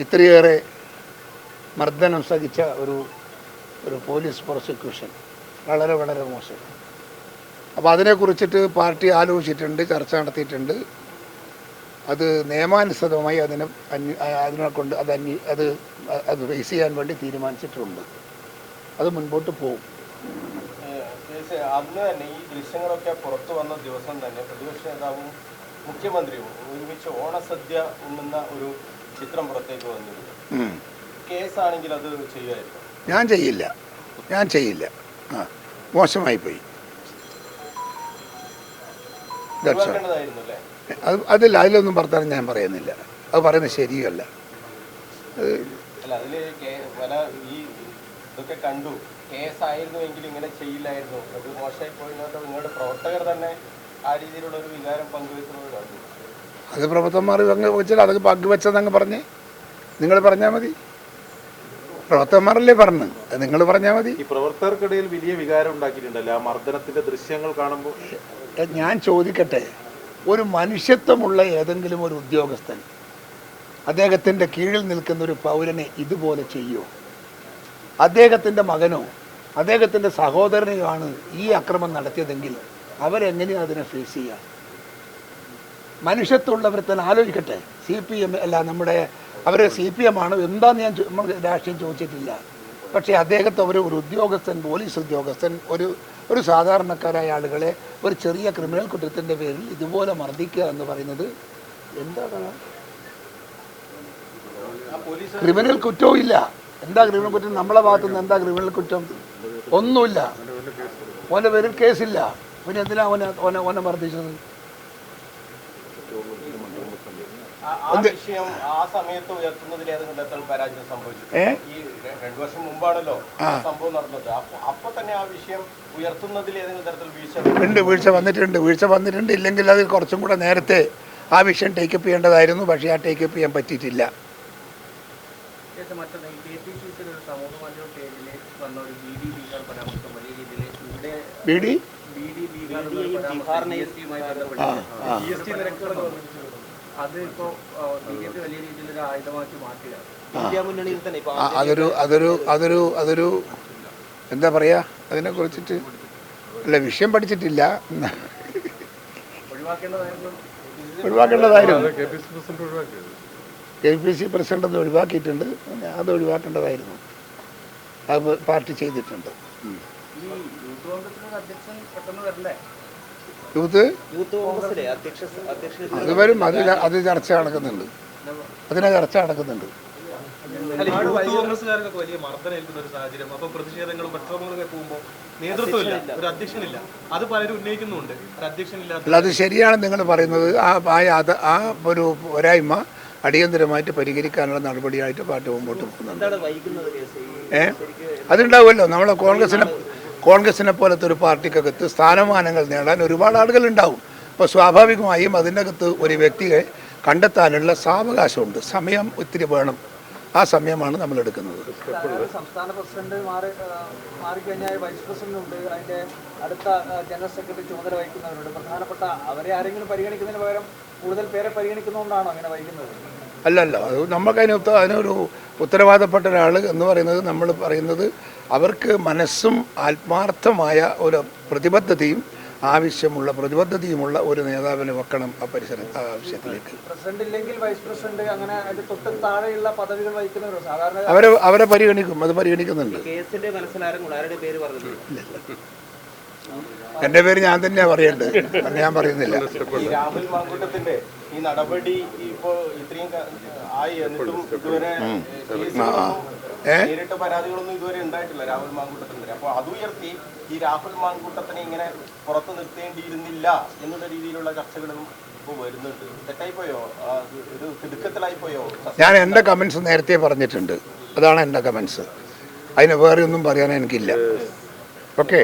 ഇത്രയേറെ മർദ്ദനം സഹിച്ച ഒരു ഒരു പോലീസ് പ്രോസിക്യൂഷൻ. വളരെ വളരെ മോശം. അപ്പോൾ അതിനെക്കുറിച്ചിട്ട് പാർട്ടി ആലോചിച്ചിട്ടുണ്ട് ചർച്ച നടത്തിയിട്ടുണ്ട്. അത് നിയമാനുസൃതമായി അതിനെ അന്വ അതിനെ കൊണ്ട് അത് അന്വ അത് അത് ഫേസ് ചെയ്യാൻ വേണ്ടി തീരുമാനിച്ചിട്ടുണ്ട്. അത് മുൻപോട്ട് പോകും അന്ന് തന്നെ ഈ ദൃശ്യങ്ങളൊക്കെ പുറത്തു വന്ന ദിവസം തന്നെ പ്രതിപക്ഷ നേതാവും മുഖ്യമന്ത്രിയും ഒരുമിച്ച് ഓണസദ്യ ഉണ്ണുന്ന ഒരു ചിത്രം പുറത്തേക്ക് വന്നിരുന്നു. കേസാണെങ്കിൽ അത് ചെയ്യുമായിരുന്നു ഞാൻ ചെയ്യില്ല. ഞാൻ ചെയ്യില്ല. ആ മോശമായി പോയി. അത് അതില്ല അതിലൊന്നും വർത്താനം ഞാൻ പറയുന്നില്ല. അത് പറയുന്നത് ശരിയല്ല. ഇതൊക്കെ കണ്ടു. കേസായിരുന്നുവെങ്കിൽ ഇങ്ങനെ ചെയ്യില്ലായിരുന്നു. അത് മോശമായി നിങ്ങളുടെ പ്രവർത്തകർ തന്നെ ആ രീതിയിലുള്ള ഒരു വികാരം പങ്കുവെക്കുന്നത് കണ്ടു. അത് പ്രഭുത്വന്മാർ അങ്ങ് വെച്ചാൽ അതൊക്കെ പങ്ക് വെച്ചതങ്ങ് പറഞ്ഞേ നിങ്ങൾ പറഞ്ഞാൽ മതി. പ്രവർത്തകന്മാരല്ലേ പറഞ്ഞു. നിങ്ങൾ പറഞ്ഞാൽ മതി. ഈ പ്രവർത്തകർക്കിടയിൽ വലിയ വികാരം ഉണ്ടാക്കിയിട്ടുണ്ടല്ലോ? ആ മർദ്ദനത്തിന്റെ ദൃശ്യങ്ങൾ കാണുമ്പോൾ ഞാൻ ചോദിക്കട്ടെ. ഒരു മനുഷ്യത്വമുള്ള ഏതെങ്കിലും ഒരു ഉദ്യോഗസ്ഥൻ അദ്ദേഹത്തിന്റെ കീഴിൽ നിൽക്കുന്ന ഒരു പൗരനെ ഇതുപോലെ ചെയ്യോ അദ്ദേഹത്തിന്റെ മകനോ അദ്ദേഹത്തിന്റെ സഹോദരനെയോ ആണ് ഈ അക്രമം നടത്തിയതെങ്കിൽ അവരെങ്ങനെയാണ് അതിനെ ഫേസ് ചെയ്യുക മനുഷ്യത്വമുള്ളവർ തന്നെ ആലോചിക്കട്ടെ. സി പി എം അല്ല നമ്മുടെ അവർ സി പി എം ആണ്. എന്താന്ന് ഞാൻ നമ്മൾ രാഷ്ട്രീയം ചോദിച്ചിട്ടില്ല. പക്ഷേ അദ്ദേഹത്തെ ഒരു ഒരു ഉദ്യോഗസ്ഥൻ പോലീസ് ഉദ്യോഗസ്ഥൻ ഒരു ഒരു സാധാരണക്കാരായ ആളുകളെ ഒരു ചെറിയ ക്രിമിനൽ കുറ്റത്തിന്റെ പേരിൽ ഇതുപോലെ മർദ്ദിക്കുക എന്ന് പറയുന്നത് എന്താണ്? ക്രിമിനൽ കുറ്റവും ഇല്ല. എന്താ ക്രിമിനൽ കുറ്റം? നമ്മളെ ഭാഗത്തു നിന്ന് എന്താ ക്രിമിനൽ കുറ്റം? ഒന്നുമില്ല. ഓന്റെ പേരിൽ കേസില്ല. പിന്നെ എന്തിനാ ഓനെ ഓനെ ഓനെ മർദ്ദിച്ചത്? ഉണ്ട് വീഴ്ച വന്നിട്ടുണ്ട്. വീഴ്ച വന്നിട്ടുണ്ട്. ഇല്ലെങ്കിൽ അതിൽ കുറച്ചും കൂടെ നേരത്തെ ആ വിഷയം ടേക്കപ്പ് ചെയ്യേണ്ടതായിരുന്നു. പക്ഷേ ആ ടേക്കപ്പ് ചെയ്യാൻ പറ്റിയിട്ടില്ല. ബി ഡി ബീഹാർ അതൊരു അതൊരു അതൊരു അതൊരു എന്താ പറയുക അതിനെക്കുറിച്ചിട്ട് അല്ല വിഷയം പഠിച്ചിട്ടില്ല. ഒഴിവാക്കേണ്ടതായിരുന്നു കെ പി സി പ്രസിഡന്റ് ഒന്ന് ഒഴിവാക്കിയിട്ടുണ്ട്. അത് ഒഴിവാക്കേണ്ടതായിരുന്നു. അത് പാർട്ടി ചെയ്തിട്ടുണ്ട്. ഈ യൂത്ത് കോൺഗ്രസിന് അധ്യക്ഷൻ പെട്ടെന്ന് വരണ്ടേ? യൂത്ത്? അത് വരും അത് അത് ചർച്ച നടക്കുന്നുണ്ട്. അതിനെ ചർച്ച നടക്കുന്നുണ്ട്. വലിയ മർദ്ദനം ഏൽക്കുന്ന ഒരു സാഹചര്യം. അപ്പൊ പ്രതിഷേധങ്ങളും പ്രക്ഷോഭങ്ങളൊക്കെ പോകുമ്പോൾ നേതൃത്വമില്ല ഒരു അധ്യക്ഷനില്ല. അത് പലരും ഉന്നയിക്കുന്നുണ്ട്. ഒരു അധ്യക്ഷനില്ലാത്ത അത് ശരിയാണ് നിങ്ങൾ പറയുന്നത്. ആ ആ ഒരു പോരായ്മ അടിയന്തരമായിട്ട് പരിഹരിക്കാനുള്ള നടപടിയായിട്ട് പാർട്ടി മുമ്പോട്ട് പോകുന്നുണ്ട്. ഏഹ് ഏ? അതുണ്ടാവുമല്ലോ. നമ്മളെ കോൺഗ്രസിനെ കോൺഗ്രസിനെ പോലത്തെ ഒരു പാർട്ടിക്കകത്ത് സ്ഥാനമാനങ്ങൾ നേടാൻ ഒരുപാട് ആളുകൾ ഉണ്ടാവും അപ്പോൾ സ്വാഭാവികമായും അതിനകത്ത് ഒരു വ്യക്തിയെ കണ്ടെത്താനുള്ള സാവകാശമുണ്ട്. സമയം ഒത്തിരി വേണം. ആ സമയമാണ് നമ്മൾ എടുക്കുന്നത്. സംസ്ഥാന പ്രസിഡന്റ് മാറി മാറിക്കഴിഞ്ഞാൽ വൈസ് പ്രസിഡന്റ് ഉണ്ട് അതിന്റെ അടുത്ത ജനറൽ സെക്രട്ടറി ചുമതല വഹിക്കുന്നവരുണ്ട്. പ്രധാനപ്പെട്ട അവരെ ആരെങ്കിലും പരിഗണിക്കുന്നതിന് പകരം കൂടുതൽ പേരെ പരിഗണിക്കുന്നതുകൊണ്ടാണോ അങ്ങനെ വൈകുന്നത് അല്ലല്ല അത് നമുക്കതിന് അതിനൊരു ഉത്തരവാദപ്പെട്ട ഒരാൾ എന്ന് പറയുന്നത് നമ്മൾ പറയുന്നത് അവർക്ക് മനസ്സും ആത്മാർത്ഥമായ ഒരു പ്രതിബദ്ധതയും ആവശ്യമുള്ള പ്രതിബദ്ധതയുമുള്ള ഒരു നേതാവിനെ വെക്കണം ആ പരിസര ആവശ്യത്തിലേക്ക്. പ്രസിഡന്റ് ഇല്ലെങ്കിൽ വൈസ് പ്രസിഡന്റ് അങ്ങനെ തൊട്ട് താഴെയുള്ള പദവികൾ സാധാരണ അവരെ അവരെ പരിഗണിക്കും അത് പരിഗണിക്കുന്നുണ്ട്. കേസിന്റെ മനസ്സിലാരും ആരുടെ പേര് എന്റെ പേര് ഞാൻ തന്നെയാ പറയേണ്ടത്. അത് ഞാൻ പറയുന്നില്ല. രാഹുൽ മാങ്കൂട്ടത്തിന്റെ ഈ നടപടി ഇപ്പോ ഇത്രയും ആയി എന്നിട്ടും ഇതുവരെ? നേരിട്ട് പരാതികളൊന്നും ഇതുവരെ ഉണ്ടായിട്ടില്ല രാഹുൽ മാങ്കൂട്ടത്തിനെതിരെ അപ്പോൾ അത് ഉയർത്തി ഈ രാഹുൽ മാങ്കൂട്ടത്തിനെ ഇങ്ങനെ പുറത്ത് നിർത്തേണ്ടിയിരുന്നില്ല എന്നുള്ള രീതിയിലുള്ള ചർച്ചകളും ഞാൻ എന്റെ കമന്റ്സ് നേരത്തെ പറഞ്ഞിട്ടുണ്ട്. അതാണ് എന്റെ കമന്റ്സ് അതിന് വേറെ ഒന്നും പറയാൻ എനിക്കില്ല. ഓക്കെ